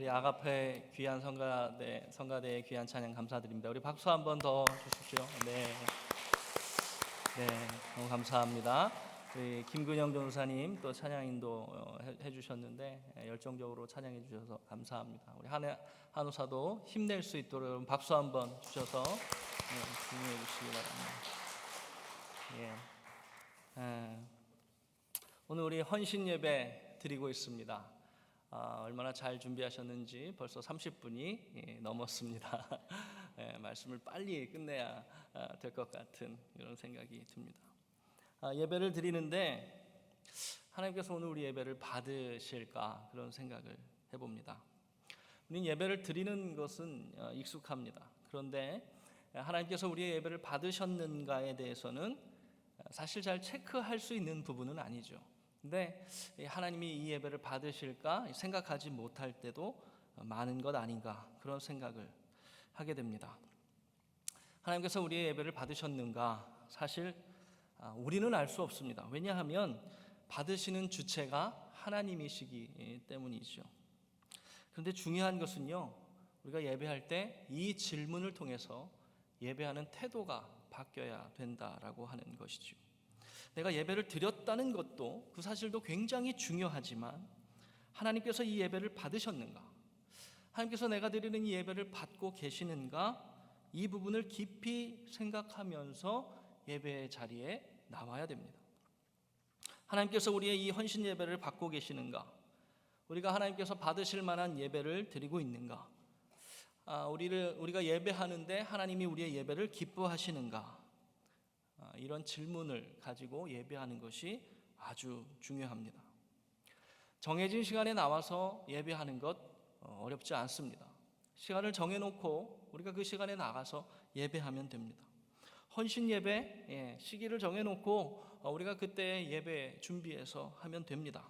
우리 아가페 귀한 성가대 성가대의 귀한 찬양 감사드립니다. 우리 박수 한 번 더 주십시오. 네. 네, 너무 감사합니다. 우리 김근영 전사님 또 찬양 인도 어, 해- 해주셨는데 예, 열정적으로 찬양해 주셔서 감사합니다. 우리 한 한우사도 힘낼 수 있도록 박수 한 번 주셔서 예, 중요해 주시기 바랍니다. 예. 예. 오늘 우리 헌신 예배 드리고 있습니다. 아, 얼마나 잘 준비하셨는지 벌써 30분이 넘었습니다. 예, 말씀을 빨리 끝내야 아, 될것 같은 이런 생각이 듭니다. 아, 예배를 드리는데 하나님께서 오늘 우리 예배를 받으실까 그런 생각을 해봅니다. 우리 예배를 드리는 것은 어, 익숙합니다. 그런데 하나님께서 우리의 예배를 받으셨는가에 대해서는 사실 잘 체크할 수 있는 부분은 아니죠. 근데 이 하나님이 이 예배를 받으실까 생각하지 못할 때도 많은 것 아닌가 그런 생각을 하게 됩니다. 하나님께서 우리의 예배를 받으셨는가 사실 아, 우리는 알 수 없습니다. 왜냐하면 받으시는 주체가 하나님이시기 때문이죠. 그런데 중요한 것은요, 우리가 예배할 때 이 질문을 통해서 예배하는 태도가 바뀌어야 된다라고 하는 것이죠. 내가 예배를 드렸다는 것도 그 사실도 굉장히 중요하지만 하나님께서 이 예배를 받으셨는가? 하나님께서 내가 드리는 이 예배를 받고 계시는가? 이 부분을 깊이 생각하면서 예배의 자리에 나와야 됩니다. 하나님께서 우리의 이 헌신 예배를 받고 계시는가? 우리가 하나님께서 받으실 만한 예배를 드리고 있는가? 아, 우리를 우리가 예배하는데 하나님이 우리의 예배를 기뻐하시는가? 아, 이런 질문을 가지고 예배하는 것이 아주 중요합니다. 정해진 시간에 나와서 예배하는 것 어, 어렵지 않습니다. 시간을 정해놓고 우리가 그 시간에 나가서 예배하면 됩니다. 헌신 예배 예, 시기를 정해놓고 어, 우리가 그때 예배 준비해서 하면 됩니다.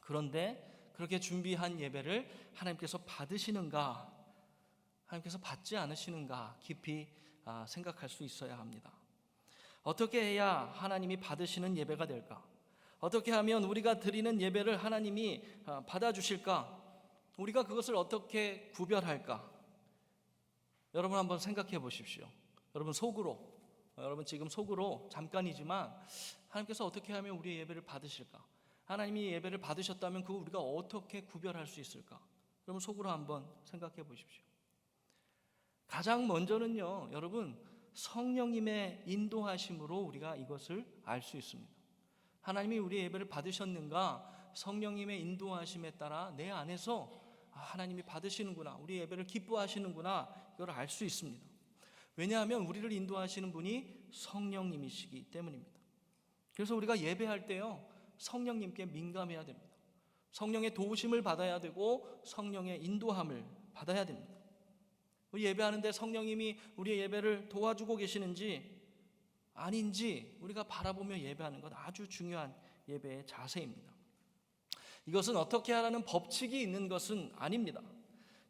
그런데 그렇게 준비한 예배를 하나님께서 받으시는가, 하나님께서 받지 않으시는가 깊이 아, 생각할 수 있어야 합니다. 어떻게 해야 하나님이 받으시는 예배가 될까? 어떻게 하면 우리가 드리는 예배를 하나님이 아, 받아주실까? 우리가 그것을 어떻게 구별할까? 여러분 한번 생각해 보십시오. 여러분 속으로, 어, 여러분 지금 속으로 잠깐이지만 하나님께서 어떻게 하면 우리의 예배를 받으실까? 하나님이 예배를 받으셨다면 그거 우리가 어떻게 구별할 수 있을까? 여러분 속으로 한번 생각해 보십시오. 가장 먼저는요, 여러분 성령님의 인도하심으로 우리가 이것을 알 수 있습니다. 하나님이 우리의 예배를 받으셨는가? 성령님의 인도하심에 따라 내 안에서 아, 하나님이 받으시는구나, 우리 예배를 기뻐하시는구나 이걸 알 수 있습니다. 왜냐하면 우리를 인도하시는 분이 성령님이시기 때문입니다. 그래서 우리가 예배할 때요 성령님께 민감해야 됩니다. 성령의 도우심을 받아야 되고 성령의 인도함을 받아야 됩니다. 우리 예배하는데 성령님이 우리의 예배를 도와주고 계시는지 아닌지 우리가 바라보며 예배하는 것 아주 중요한 예배의 자세입니다. 이것은 어떻게 하라는 법칙이 있는 것은 아닙니다.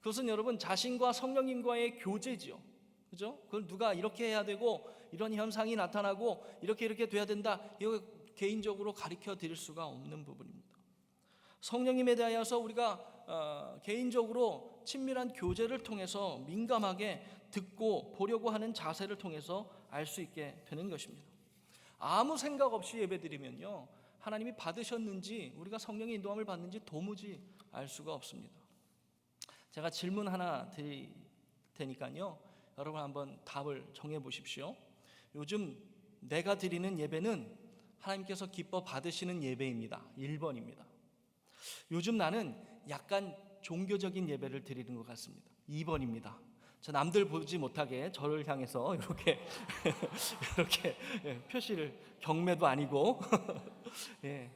그것은 여러분 자신과 성령님과의 교제지요. 그죠? 그걸 누가 이렇게 해야 되고 이런 현상이 나타나고 이렇게 이렇게 돼야 된다. 이거 개인적으로 가르쳐 드릴 수가 없는 부분입니다. 성령님에 대하여서 우리가 어, 개인적으로 친밀한 교제를 통해서 민감하게 듣고 보려고 하는 자세를 통해서 알 수 있게 되는 것입니다. 아무 생각 없이 예배드리면요. 하나님이 받으셨는지 우리가 성령의 인도함을 받는지 도무지 알 수가 없습니다. 제가 질문 하나 드릴 테니까요. 여러분 한번 답을 정해 보십시오. 요즘 내가 드리는 예배는 하나님께서 기뻐 받으시는 예배입니다. 1번입니다. 요즘 나는 약간 종교적인 예배를 드리는 것 같습니다. 2번입니다. 저 남들 보지 못하게 저를 향해서 이렇게 이렇게 예, 표시를 경매도 아니고 예,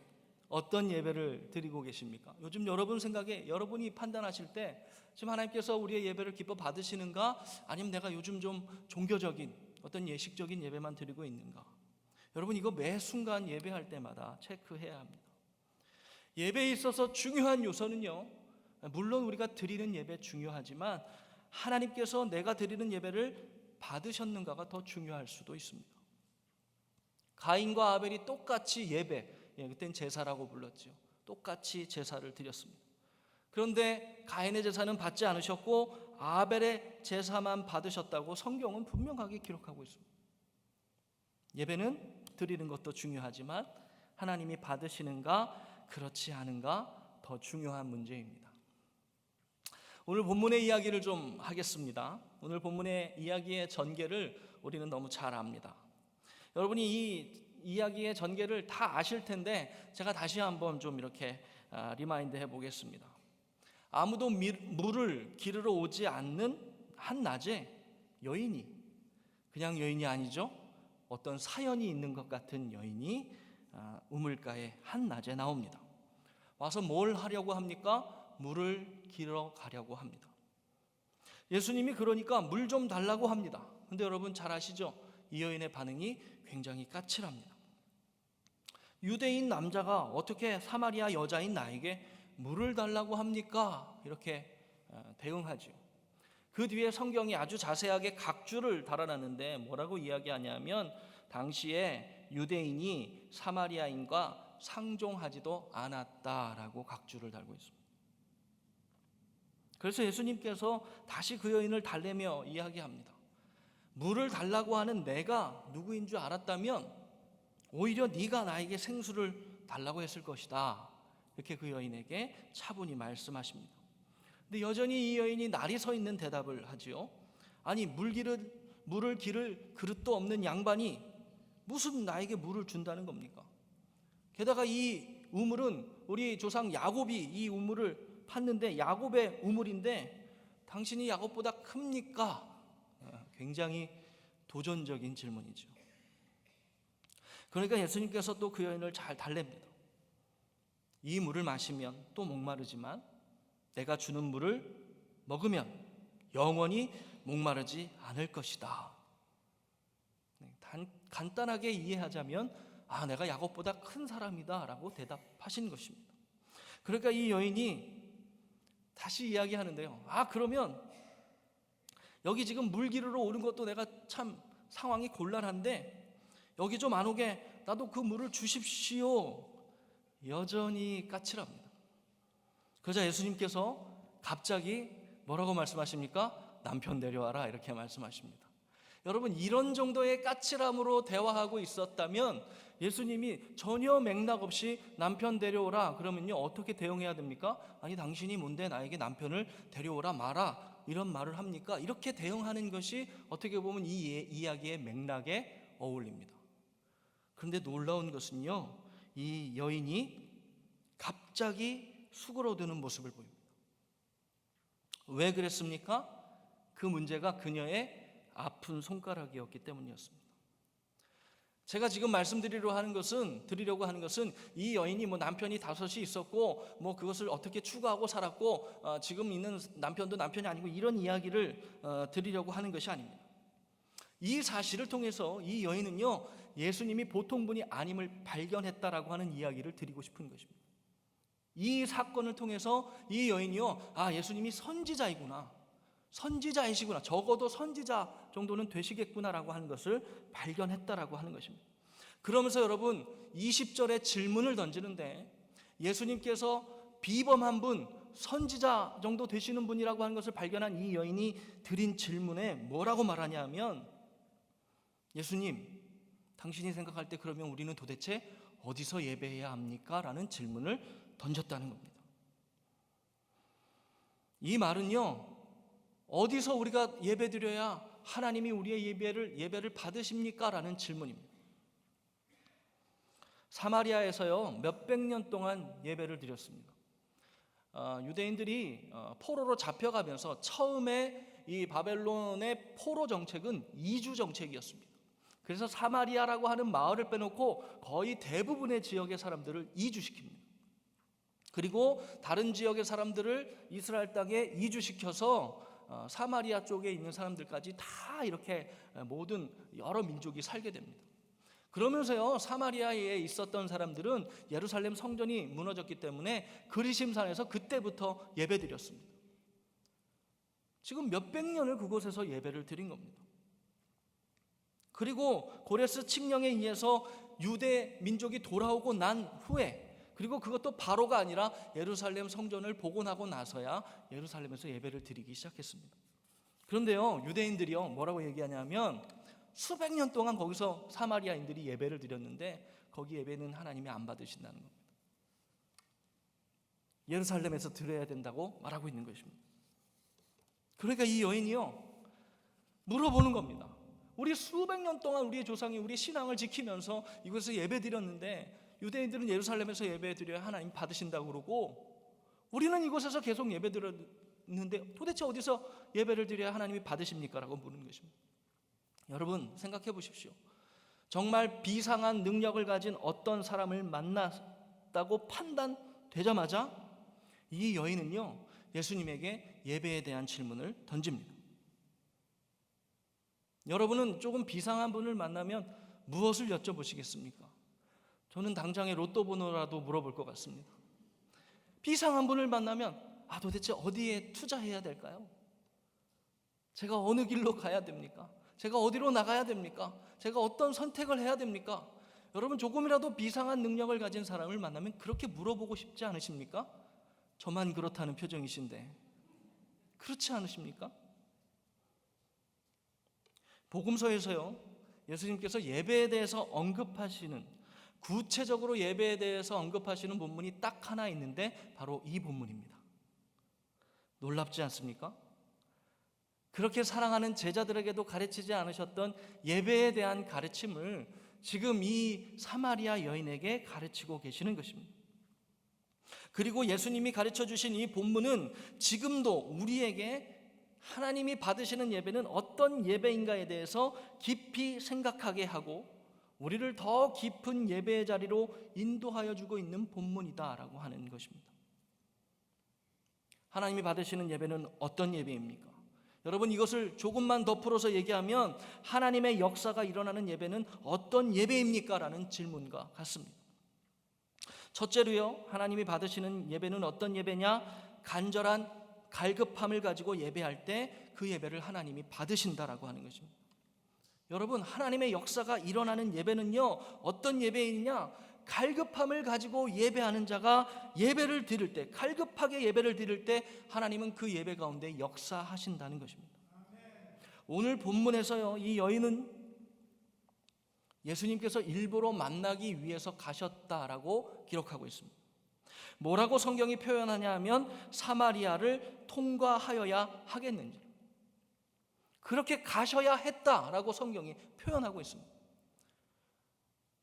어떤 예배를 드리고 계십니까? 요즘 여러분 생각에 여러분이 판단하실 때 지금 하나님께서 우리의 예배를 기뻐 받으시는가? 아니면 내가 요즘 좀 종교적인 어떤 예식적인 예배만 드리고 있는가? 여러분 이거 매 순간 예배할 때마다 체크해야 합니다. 예배에 있어서 중요한 요소는요. 물론 우리가 드리는 예배 중요하지만 하나님께서 내가 드리는 예배를 받으셨는가가 더 중요할 수도 있습니다. 가인과 아벨이 똑같이 예배, 예, 그땐 제사라고 불렀죠. 똑같이 제사를 드렸습니다. 그런데 가인의 제사는 받지 않으셨고 아벨의 제사만 받으셨다고 성경은 분명하게 기록하고 있습니다. 예배는 드리는 것도 중요하지만 하나님이 받으시는가 그렇지 않은가 더 중요한 문제입니다. 오늘 본문의 이야기를 좀 하겠습니다. 오늘 본문의 이야기의 전개를 우리는 너무 잘 압니다. 여러분이 이 이야기의 전개를 다 아실 텐데 제가 다시 한번 좀 이렇게 아, 리마인드 해 보겠습니다. 아무도 미, 물을 기르러 오지 않는 한 낮에 여인이 그냥 여인이 아니죠. 어떤 사연이 있는 것 같은 여인이 아, 우물가에 한 낮에 나옵니다. 와서 뭘 하려고 합니까? 물을 기르러 가려고 합니다. 예수님이 그러니까 물 좀 달라고 합니다. 근데 여러분 잘 아시죠? 이 여인의 반응이 굉장히 까칠합니다. 유대인 남자가 어떻게 사마리아 여자인 나에게 물을 달라고 합니까? 이렇게 어, 대응하죠. 그 뒤에 성경이 아주 자세하게 각주를 달아놨는데 뭐라고 이야기하냐면 당시에 유대인이 사마리아인과 상종하지도 않았다라고 각주를 달고 있습니다. 그래서 예수님께서 다시 그 여인을 달래며 이야기합니다. 물을 달라고 하는 내가 누구인 줄 알았다면 오히려 네가 나에게 생수를 달라고 했을 것이다. 이렇게 그 여인에게 차분히 말씀하십니다. 근데 여전히 이 여인이 날이 서 있는 대답을 하지요. 아니 물기를 물을 기를 그릇도 없는 양반이 무슨 나에게 물을 준다는 겁니까? 게다가 이 우물은 우리 조상 야곱이 이 우물을 팠는데 야곱의 우물인데 당신이 야곱보다 큽니까? 어, 굉장히 도전적인 질문이죠. 그러니까 예수님께서 또 그 여인을 잘 달랩니다. 이 물을 마시면 또 목마르지만 내가 주는 물을 먹으면 영원히 목마르지 않을 것이다. 간단하게 이해하자면 아 내가 야곱보다 큰 사람이다라고 대답하신 것입니다. 그러니까 이 여인이 다시 이야기하는데요. 아 그러면 여기 지금 물 기르러 오는 것도 내가 참 상황이 곤란한데 여기 좀 안 오게 나도 그 물을 주십시오. 여전히 까칠합니다. 그러자 예수님께서 갑자기 뭐라고 말씀하십니까? 남편 데려와라 이렇게 말씀하십니다. 여러분 이런 정도의 까칠함으로 대화하고 있었다면 예수님이 전혀 맥락 없이 남편 데려오라 그러면요 어떻게 대응해야 됩니까? 아니 당신이 뭔데 나에게 남편을 데려오라 마라 이런 말을 합니까? 이렇게 대응하는 것이 어떻게 보면 이 이야기의 맥락에 어울립니다. 그런데 놀라운 것은요 이 여인이 갑자기 수그러드는 모습을 보입니다. 왜 그랬습니까? 그 문제가 그녀의 아픈 손가락이었기 때문이었습니다. 제가 지금 말씀드리려고 하는 것은 드리려고 하는 것은 이 여인이 뭐 남편이 다섯이 있었고 뭐 그것을 어떻게 추구하고 살았고 어, 지금 있는 남편도 남편이 아니고 이런 이야기를 어, 드리려고 하는 것이 아닙니다. 이 사실을 통해서 이 여인은요 예수님이 보통 분이 아님을 발견했다라고 하는 이야기를 드리고 싶은 것입니다. 이 사건을 통해서 이 여인이요 아 예수님이 선지자이구나 선지자이시구나 적어도 선지자 정도는 되시겠구나라고 하는 것을 발견했다라고 하는 것입니다. 그러면서 여러분 20절에 질문을 던지는데 예수님께서 비범한 분 선지자 정도 되시는 분이라고 하는 것을 발견한 이 여인이 드린 질문에 뭐라고 말하냐면 예수님 당신이 생각할 때 그러면 우리는 도대체 어디서 예배해야 합니까? 라는 질문을 던졌다는 겁니다. 이 말은요, 어디서 우리가 예배 드려야 하나님이 우리의 예배를, 예배를 받으십니까? 라는 질문입니다. 사마리아에서요, 몇백 년 동안 예배를 드렸습니다. 어, 유대인들이 어, 포로로 잡혀가면서 처음에 이 바벨론의 포로 정책은 이주 정책이었습니다. 그래서 사마리아라고 하는 마을을 빼놓고 거의 대부분의 지역의 사람들을 이주시킵니다. 그리고 다른 지역의 사람들을 이스라엘 땅에 이주시켜서 어, 사마리아 쪽에 있는 사람들까지 다 이렇게 모든 여러 민족이 살게 됩니다. 그러면서요 사마리아에 있었던 사람들은 예루살렘 성전이 무너졌기 때문에 그리심산에서 그때부터 예배드렸습니다. 지금 몇백 년을 그곳에서 예배를 드린 겁니다. 그리고 고레스 칙령에 의해서 유대 민족이 돌아오고 난 후에 그리고 그것도 바로가 아니라 예루살렘 성전을 복원하고 나서야 예루살렘에서 예배를 드리기 시작했습니다. 그런데요, 유대인들이요, 뭐라고 얘기하냐면 수백 년 동안 거기서 사마리아인들이 예배를 드렸는데 거기 예배는 하나님이 안 받으신다는 겁니다. 예루살렘에서 드려야 된다고 말하고 있는 것입니다. 그러니까 이 여인이요, 물어보는 겁니다. 우리 수백 년 동안 우리의 조상이 우리 신앙을 지키면서 이곳에서 예배 드렸는데 유대인들은 예루살렘에서 예배 드려야 하나님 받으신다고 그러고 우리는 이곳에서 계속 예배 드렸는데 도대체 어디서 예배를 드려야 하나님이 받으십니까? 라고 묻는 것입니다. 여러분 생각해 보십시오. 정말 비상한 능력을 가진 어떤 사람을 만났다고 판단되자마자 이 여인은요 예수님에게 예배에 대한 질문을 던집니다. 여러분은 조금 비상한 분을 만나면 무엇을 여쭤보시겠습니까? 저는 당장에 로또 번호라도 물어볼 것 같습니다. 비상한 분을 만나면 아 도대체 어디에 투자해야 될까요? 제가 어느 길로 가야 됩니까? 제가 어디로 나가야 됩니까? 제가 어떤 선택을 해야 됩니까? 여러분 조금이라도 비상한 능력을 가진 사람을 만나면 그렇게 물어보고 싶지 않으십니까? 저만 그렇다는 표정이신데 그렇지 않으십니까? 복음서에서요 예수님께서 예배에 대해서 언급하시는 구체적으로 예배에 대해서 언급하시는 본문이 딱 하나 있는데 바로 이 본문입니다. 놀랍지 않습니까? 그렇게 사랑하는 제자들에게도 가르치지 않으셨던 예배에 대한 가르침을 지금 이 사마리아 여인에게 가르치고 계시는 것입니다. 그리고 예수님이 가르쳐 주신 이 본문은 지금도 우리에게 하나님이 받으시는 예배는 어떤 예배인가에 대해서 깊이 생각하게 하고 우리를 더 깊은 예배의 자리로 인도하여 주고 있는 본문이다라고 하는 것입니다. 하나님이 받으시는 예배는 어떤 예배입니까? 여러분 이것을 조금만 더 풀어서 얘기하면 하나님의 역사가 일어나는 예배는 어떤 예배입니까? 라는 질문과 같습니다. 첫째로요, 하나님이 받으시는 예배는 어떤 예배냐? 간절한 갈급함을 가지고 예배할 때 그 예배를 하나님이 받으신다라고 하는 것입니다. 여러분, 하나님의 역사가 일어나는 예배는요, 어떤 예배이냐? 갈급함을 가지고 예배하는 자가 예배를 드릴 때, 갈급하게 예배를 드릴 때 하나님은 그 예배 가운데 역사하신다는 것입니다. 오늘 본문에서요, 이 여인은 예수님께서 일부러 만나기 위해서 가셨다라고 기록하고 있습니다. 뭐라고 성경이 표현하냐 하면 사마리아를 통과하여야 하겠는지. 그렇게 가셔야 했다라고 성경이 표현하고 있습니다.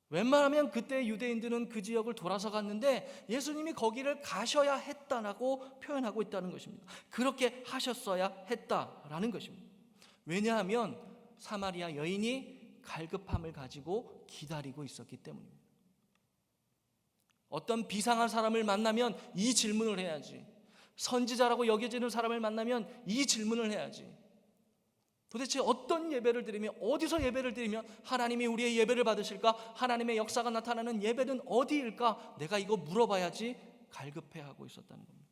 웬만하면 그때 유대인들은 그 지역을 돌아서 갔는데 예수님이 거기를 가셔야 했다라고 표현하고 있다는 것입니다. 그렇게 하셨어야 했다라는 것입니다. 왜냐하면 사마리아 여인이 갈급함을 가지고 기다리고 있었기 때문입니다. 어떤 비상한 사람을 만나면 이 질문을 해야지. 선지자라고 여겨지는 사람을 만나면 이 질문을 해야지. 도대체 어떤 예배를 드리며 어디서 예배를 드리면 하나님이 우리의 예배를 받으실까? 하나님의 역사가 나타나는 예배는 어디일까? 내가 이거 물어봐야지 갈급해 하고 있었다는 겁니다.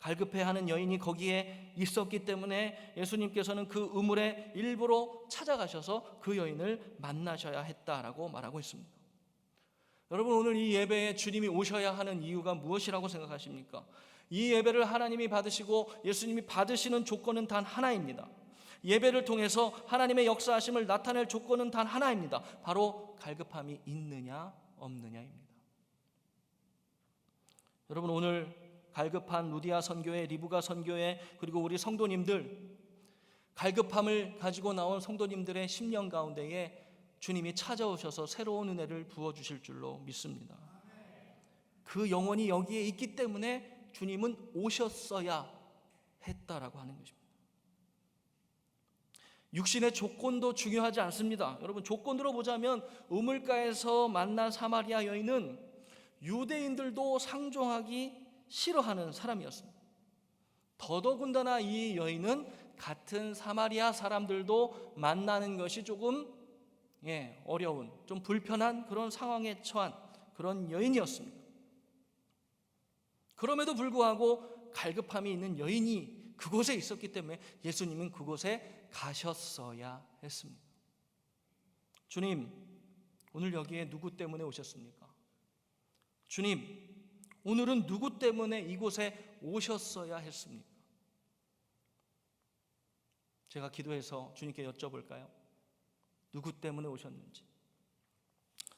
갈급해 하는 여인이 거기에 있었기 때문에 예수님께서는 그 우물에 일부러 찾아가셔서 그 여인을 만나셔야 했다라고 말하고 있습니다. 여러분 오늘 이 예배에 주님이 오셔야 하는 이유가 무엇이라고 생각하십니까? 이 예배를 하나님이 받으시고 예수님이 받으시는 조건은 단 하나입니다. 예배를 통해서 하나님의 역사하심을 나타낼 조건은 단 하나입니다. 바로 갈급함이 있느냐 없느냐입니다. 여러분 오늘 갈급한 루디아 선교회, 리브가 선교회 그리고 우리 성도님들 갈급함을 가지고 나온 성도님들의 심령 가운데에 주님이 찾아오셔서 새로운 은혜를 부어 주실 줄로 믿습니다. 그 영혼이 여기에 있기 때문에 주님은 오셨어야 했다라고 하는 것입니다. 육신의 조건도 중요하지 않습니다. 여러분 조건으로 보자면 우물가에서 만난 사마리아 여인은 유대인들도 상종하기 싫어하는 사람이었습니다. 더더군다나 이 여인은 같은 사마리아 사람들도 만나는 것이 조금 예, 어려운 좀 불편한 그런 상황에 처한 그런 여인이었습니다. 그럼에도 불구하고 갈급함이 있는 여인이 그곳에 있었기 때문에 예수님은 그곳에 가셨어야 했습니다. 주님, 오늘 여기에 누구 때문에 오셨습니까? 주님, 오늘은 누구 때문에 이곳에 오셨어야 했습니까? 제가 기도해서 주님께 여쭤볼까요? 누구 때문에 오셨는지.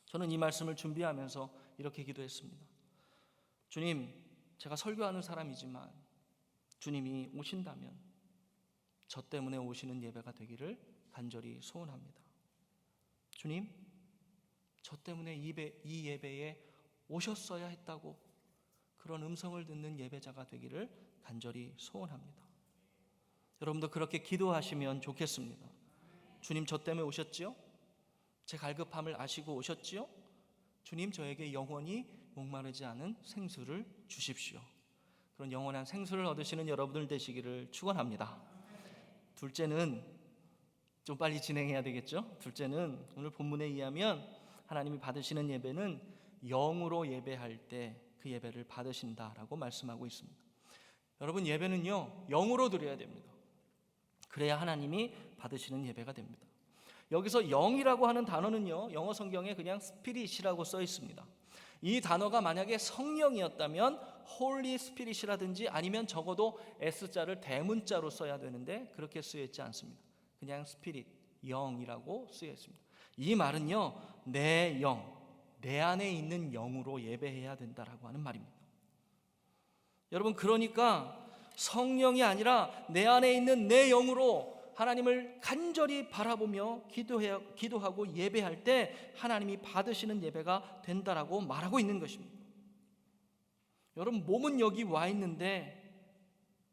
저는 이 말씀을 준비하면서 이렇게 기도했습니다. 주님, 제가 설교하는 사람이지만 주님이 오신다면 저 때문에 오시는 예배가 되기를 간절히 소원합니다. 주님, 저 때문에 이, 예배에 오셨어야 했다고 그런 음성을 듣는 예배자가 되기를 간절히 소원합니다. 여러분도 그렇게 기도하시면 좋겠습니다. 주님 저 때문에 오셨지요? 제 갈급함을 아시고 오셨지요? 주님 저에게 영원히 목마르지 않은 생수를 주십시오. 그런 영원한 생수를 얻으시는 여러분들 되시기를 축원합니다. 둘째는 좀 빨리 진행해야 되겠죠? 둘째는 오늘 본문에 의하면 하나님이 받으시는 예배는 영으로 예배할 때 그 예배를 받으신다라고 말씀하고 있습니다. 여러분 예배는요 영으로 드려야 됩니다. 그래야 하나님이 받으시는 예배가 됩니다. 여기서 영이라고 하는 단어는요 영어 성경에 그냥 스피릿이라고 써 있습니다. 이 단어가 만약에 성령이었다면 홀리 스피릿이라든지 아니면 적어도 S자를 대문자로 써야 되는데 그렇게 쓰여 있지 않습니다. 그냥 스피릿, 영이라고 쓰여 있습니다. 이 말은요, 내 영, 내 안에 있는 영으로 예배해야 된다라고 하는 말입니다. 여러분, 그러니까 성령이 아니라 내 안에 있는 내 영으로 하나님을 간절히 바라보며 기도하고 예배할 때 하나님이 받으시는 예배가 된다라고 말하고 있는 것입니다. 여러분, 몸은 여기 와 있는데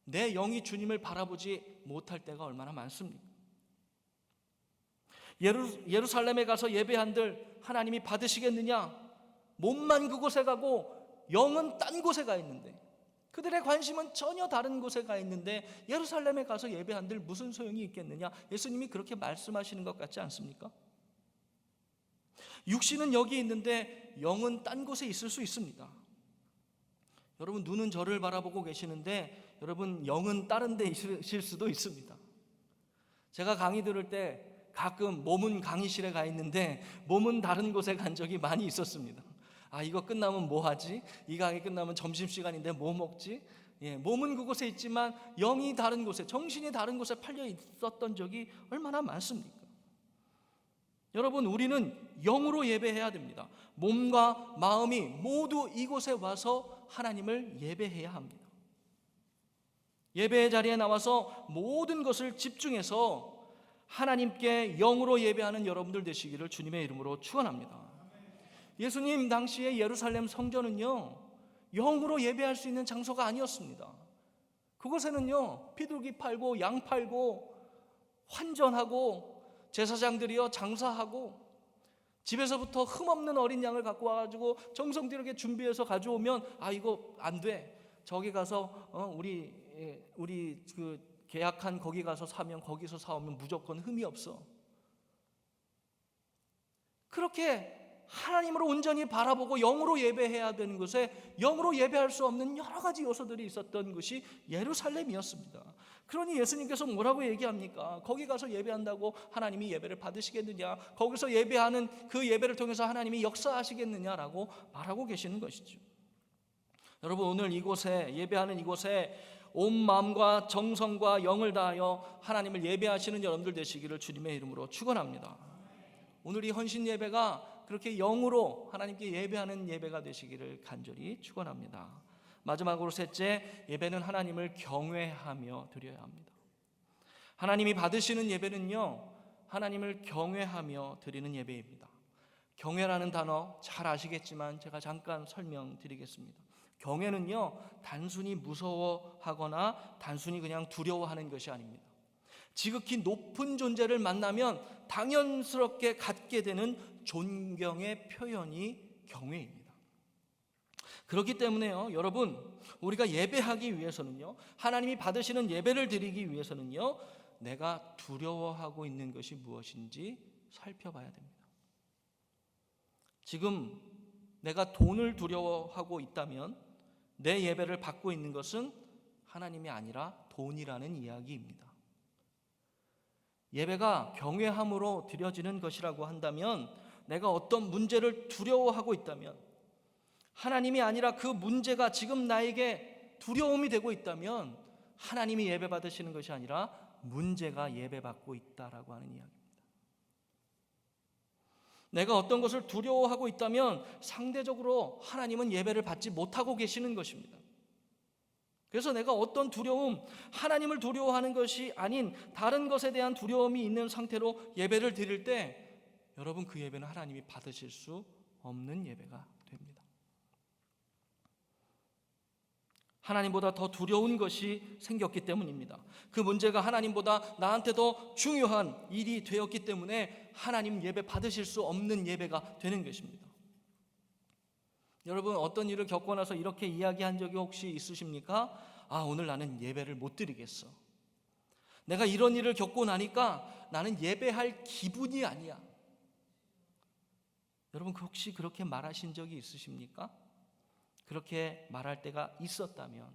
내 영이 주님을 바라보지 못할 때가 얼마나 많습니까? 예루, 예루살렘에 가서 예배한들 하나님이 받으시겠느냐? 몸만 그곳에 가고 영은 딴 곳에 가 있는데 그들의 관심은 전혀 다른 곳에 가 있는데 예루살렘에 가서 예배한들 무슨 소용이 있겠느냐? 예수님이 그렇게 말씀하시는 것 같지 않습니까? 육신은 여기 있는데 영은 딴 곳에 있을 수 있습니다. 여러분 눈은 저를 바라보고 계시는데 여러분 영은 다른 데 있을 수도 있습니다. 제가 강의 들을 때 가끔 몸은 강의실에 가 있는데 몸은 다른 곳에 간 적이 많이 있었습니다. 아 이거 끝나면 뭐 하지? 이 강의 끝나면 점심 시간인데 뭐 먹지? 예, 몸은 그곳에 있지만 영이 다른 곳에, 정신이 다른 곳에 팔려 있었던 적이 얼마나 많습니까? 여러분 우리는 영으로 예배해야 됩니다. 몸과 마음이 모두 이곳에 와서 하나님을 예배해야 합니다. 예배의 자리에 나와서 모든 것을 집중해서 하나님께 영으로 예배하는 여러분들 되시기를 주님의 이름으로 축원합니다. 예수님 당시에 예루살렘 성전은요 영으로 예배할 수 있는 장소가 아니었습니다. 그곳에는요 피둘기 팔고 양 팔고 환전하고 제사장들이요 장사하고 집에서부터 흠없는 어린 양을 갖고 와가지고 정성 들이게 준비해서 가져오면 아 이거 안 돼. 저기 가서 어, 우리 예, 우리 그 계약한 거기 가서 사면 거기서 사오면 무조건 흠이 없어. 그렇게 하나님으로 온전히 바라보고 영으로 예배해야 되는 것에 영으로 예배할 수 없는 여러 가지 요소들이 있었던 것이 예루살렘이었습니다. 그러니 예수님께서 뭐라고 얘기합니까? 거기 가서 예배한다고 하나님이 예배를 받으시겠느냐? 거기서 예배하는 그 예배를 통해서 하나님이 역사하시겠느냐라고 말하고 계시는 것이죠. 여러분 오늘 이곳에 예배하는 이곳에 온 마음과 정성과 영을 다하여 하나님을 예배하시는 여러분들 되시기를 주님의 이름으로 축원합니다. 오늘 이 헌신 예배가 그렇게 영으로 하나님께 예배하는 예배가 되시기를 간절히 축원합니다. 마지막으로 셋째 예배는 하나님을 경외하며 드려야 합니다. 하나님이 받으시는 예배는요 하나님을 경외하며 드리는 예배입니다. 경외라는 단어 잘 아시겠지만 제가 잠깐 설명드리겠습니다. 경외는요 단순히 무서워하거나 단순히 그냥 두려워하는 것이 아닙니다. 지극히 높은 존재를 만나면 당연스럽게 갖게 되는 존경의 표현이 경외입니다. 그렇기 때문에요, 여러분, 우리가 예배하기 위해서는요, 하나님이 받으시는 예배를 드리기 위해서는요, 내가 두려워하고 있는 것이 무엇인지 살펴봐야 됩니다. 지금 내가 돈을 두려워하고 있다면 내 예배를 받고 있는 것은 하나님이 아니라 돈이라는 이야기입니다. 예배가 경외함으로 드려지는 것이라고 한다면 내가 어떤 문제를 두려워하고 있다면 하나님이 아니라 그 문제가 지금 나에게 두려움이 되고 있다면 하나님이 예배 받으시는 것이 아니라 문제가 예배 받고 있다라고 하는 이야기입니다. 내가 어떤 것을 두려워하고 있다면 상대적으로 하나님은 예배를 받지 못하고 계시는 것입니다. 그래서 내가 어떤 두려움, 하나님을 두려워하는 것이 아닌 다른 것에 대한 두려움이 있는 상태로 예배를 드릴 때 여러분 그 예배는 하나님이 받으실 수 없는 예배가 됩니다. 하나님보다 더 두려운 것이 생겼기 때문입니다. 그 문제가 하나님보다 나한테 더 중요한 일이 되었기 때문에 하나님 예배 받으실 수 없는 예배가 되는 것입니다. 여러분 어떤 일을 겪고 나서 이렇게 이야기한 적이 혹시 있으십니까? 아, 오늘 나는 예배를 못 드리겠어. 내가 이런 일을 겪고 나니까 나는 예배할 기분이 아니야. 여러분 그 혹시 그렇게 말하신 적이 있으십니까? 그렇게 말할 때가 있었다면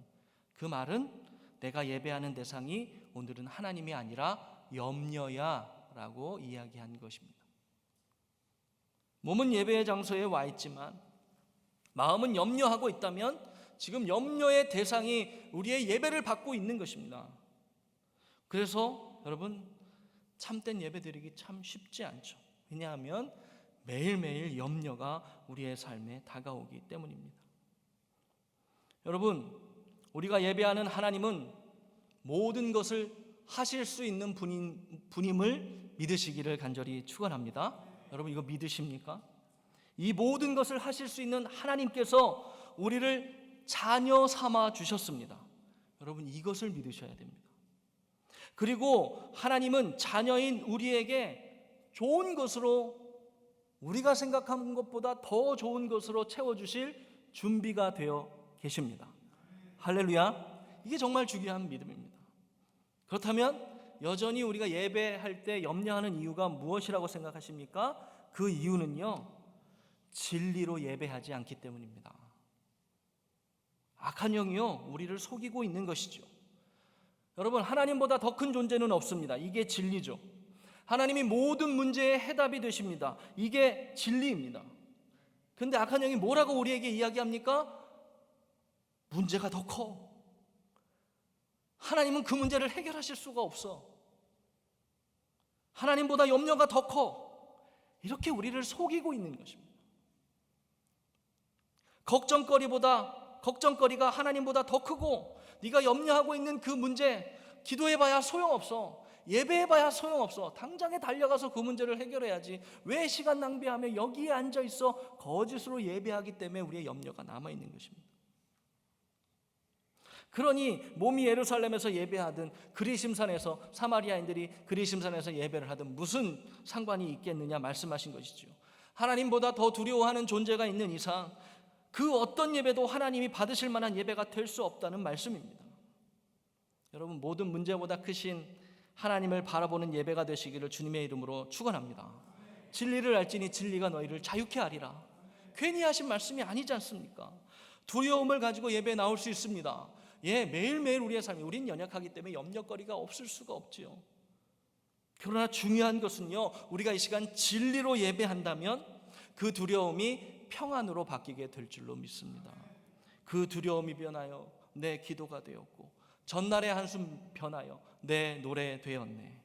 그 말은 내가 예배하는 대상이 오늘은 하나님이 아니라 염려야라고 이야기한 것입니다. 몸은 예배의 장소에 와 있지만 마음은 염려하고 있다면 지금 염려의 대상이 우리의 예배를 받고 있는 것입니다. 그래서 여러분 참된 예배 드리기 참 쉽지 않죠. 왜냐하면 매일매일 염려가 우리의 삶에 다가오기 때문입니다. 여러분, 우리가 예배하는 하나님은 모든 것을 하실 수 있는 분임, 분임을 믿으시기를 간절히 축원합니다. 여러분 이거 믿으십니까? 이 모든 것을 하실 수 있는 하나님께서 우리를 자녀 삼아 주셨습니다. 여러분 이것을 믿으셔야 됩니다. 그리고 하나님은 자녀인 우리에게 좋은 것으로 우리가 생각한 것보다 더 좋은 것으로 채워 주실 준비가 되어 계십니다. 할렐루야. 이게 정말 중요한 믿음입니다. 그렇다면 여전히 우리가 예배할 때 염려하는 이유가 무엇이라고 생각하십니까? 그 이유는요. 진리로 예배하지 않기 때문입니다. 악한 영이요. 우리를 속이고 있는 것이죠. 여러분, 하나님보다 더 큰 존재는 없습니다. 이게 진리죠. 하나님이 모든 문제의 해답이 되십니다. 이게 진리입니다. 근데 악한 영이 뭐라고 우리에게 이야기합니까? 문제가 더 커. 하나님은 그 문제를 해결하실 수가 없어. 하나님보다 염려가 더 커. 이렇게 우리를 속이고 있는 것입니다. 걱정거리보다 걱정거리가 하나님보다 더 크고 네가 염려하고 있는 그 문제 기도해봐야 소용없어. 예배해봐야 소용없어. 당장에 달려가서 그 문제를 해결해야지. 왜 시간 낭비하며 여기에 앉아 있어? 거짓으로 예배하기 때문에 우리의 염려가 남아 있는 것입니다. 그러니 몸이 예루살렘에서 예배하든 그리심산에서 사마리아인들이 그리심산에서 예배를 하든 무슨 상관이 있겠느냐 말씀하신 것이죠. 하나님보다 더 두려워하는 존재가 있는 이상 그 어떤 예배도 하나님이 받으실 만한 예배가 될 수 없다는 말씀입니다. 여러분 모든 문제보다 크신 하나님을 바라보는 예배가 되시기를 주님의 이름으로 축원합니다. 진리를 알지니 진리가 너희를 자유케 하리라. 괜히 하신 말씀이 아니지 않습니까? 두려움을 가지고 예배 나올 수 있습니다. 예, 매일매일 우리의 삶이 우린 연약하기 때문에 염려거리가 없을 수가 없지요. 그러나 중요한 것은요. 우리가 이 시간 진리로 예배한다면 그 두려움이 평안으로 바뀌게 될 줄로 믿습니다. 그 두려움이 변하여 내 기도가 되었고 전날의 한숨 변하여 내 노래 되었네.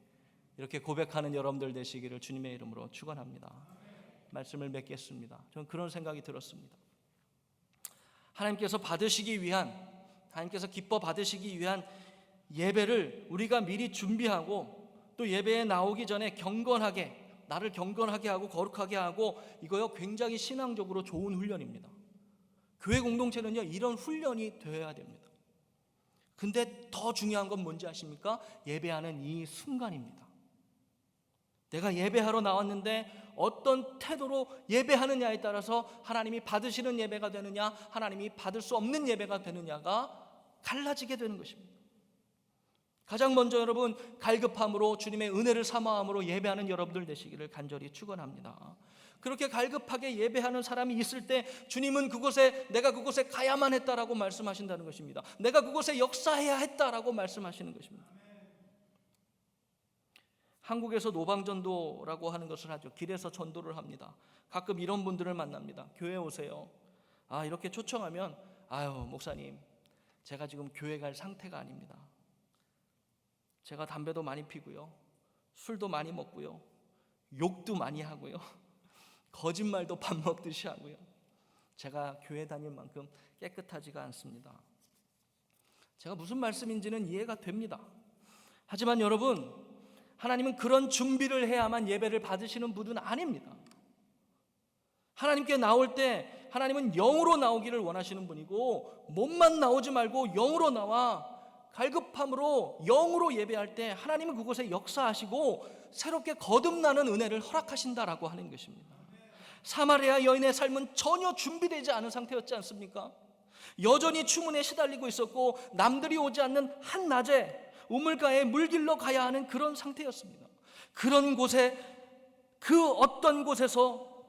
이렇게 고백하는 여러분들 되시기를 주님의 이름으로 축원합니다. 말씀을 맺겠습니다. 저는 그런 생각이 들었습니다. 하나님께서 받으시기 위한 하나님께서 기뻐 받으시기 위한 예배를 우리가 미리 준비하고 또 예배에 나오기 전에 경건하게 나를 경건하게 하고 거룩하게 하고 이거요 굉장히 신앙적으로 좋은 훈련입니다. 교회 공동체는요 이런 훈련이 되어야 됩니다. 근데 더 중요한 건 뭔지 아십니까? 예배하는 이 순간입니다. 내가 예배하러 나왔는데 어떤 태도로 예배하느냐에 따라서 하나님이 받으시는 예배가 되느냐, 하나님이 받을 수 없는 예배가 되느냐가 달라지게 되는 것입니다. 가장 먼저 여러분 갈급함으로 주님의 은혜를 사모함으로 예배하는 여러분들 되시기를 간절히 축원합니다. 그렇게 갈급하게 예배하는 사람이 있을 때 주님은 그곳에 내가 그곳에 가야만 했다라고 말씀하신다는 것입니다. 내가 그곳에 역사해야 했다라고 말씀하시는 것입니다. 한국에서 노방전도라고 하는 것을 하죠. 길에서 전도를 합니다. 가끔 이런 분들을 만납니다. 교회 오세요. 아, 이렇게 초청하면 아유, 목사님. 제가 지금 교회 갈 상태가 아닙니다. 제가 담배도 많이 피고요. 술도 많이 먹고요. 욕도 많이 하고요. 거짓말도 밥 먹듯이 하고요. 제가 교회 다닐 만큼 깨끗하지가 않습니다. 제가 무슨 말씀인지는 이해가 됩니다. 하지만 여러분, 하나님은 그런 준비를 해야만 예배를 받으시는 분은 아닙니다. 하나님께 나올 때 하나님은 영으로 나오기를 원하시는 분이고 몸만 나오지 말고 영으로 나와 갈급함으로 영으로 예배할 때 하나님은 그곳에 역사하시고 새롭게 거듭나는 은혜를 허락하신다라고 하는 것입니다. 사마리아 여인의 삶은 전혀 준비되지 않은 상태였지 않습니까? 여전히 추문에 시달리고 있었고 남들이 오지 않는 한낮에 우물가에 물길로 가야 하는 그런 상태였습니다. 그런 곳에 그 어떤 곳에서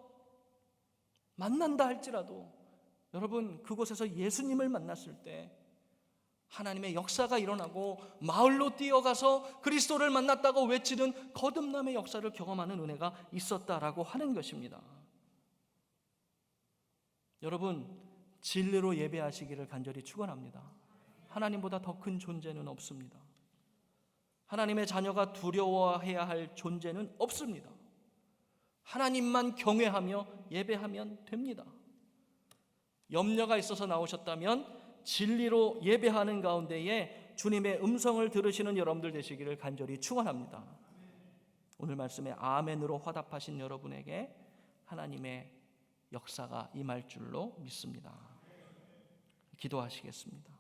만난다 할지라도 여러분 그곳에서 예수님을 만났을 때 하나님의 역사가 일어나고 마을로 뛰어가서 그리스도를 만났다고 외치는 거듭남의 역사를 경험하는 은혜가 있었다라고 하는 것입니다. 여러분 진리로 예배하시기를 간절히 축원합니다. 하나님보다 더 큰 존재는 없습니다. 하나님의 자녀가 두려워해야 할 존재는 없습니다. 하나님만 경외하며 예배하면 됩니다. 염려가 있어서 나오셨다면 진리로 예배하는 가운데에 주님의 음성을 들으시는 여러분들 되시기를 간절히 축원합니다. 오늘 말씀에 아멘으로 화답하신 여러분에게 하나님의 역사가 임할 줄로 믿습니다. 기도하시겠습니다.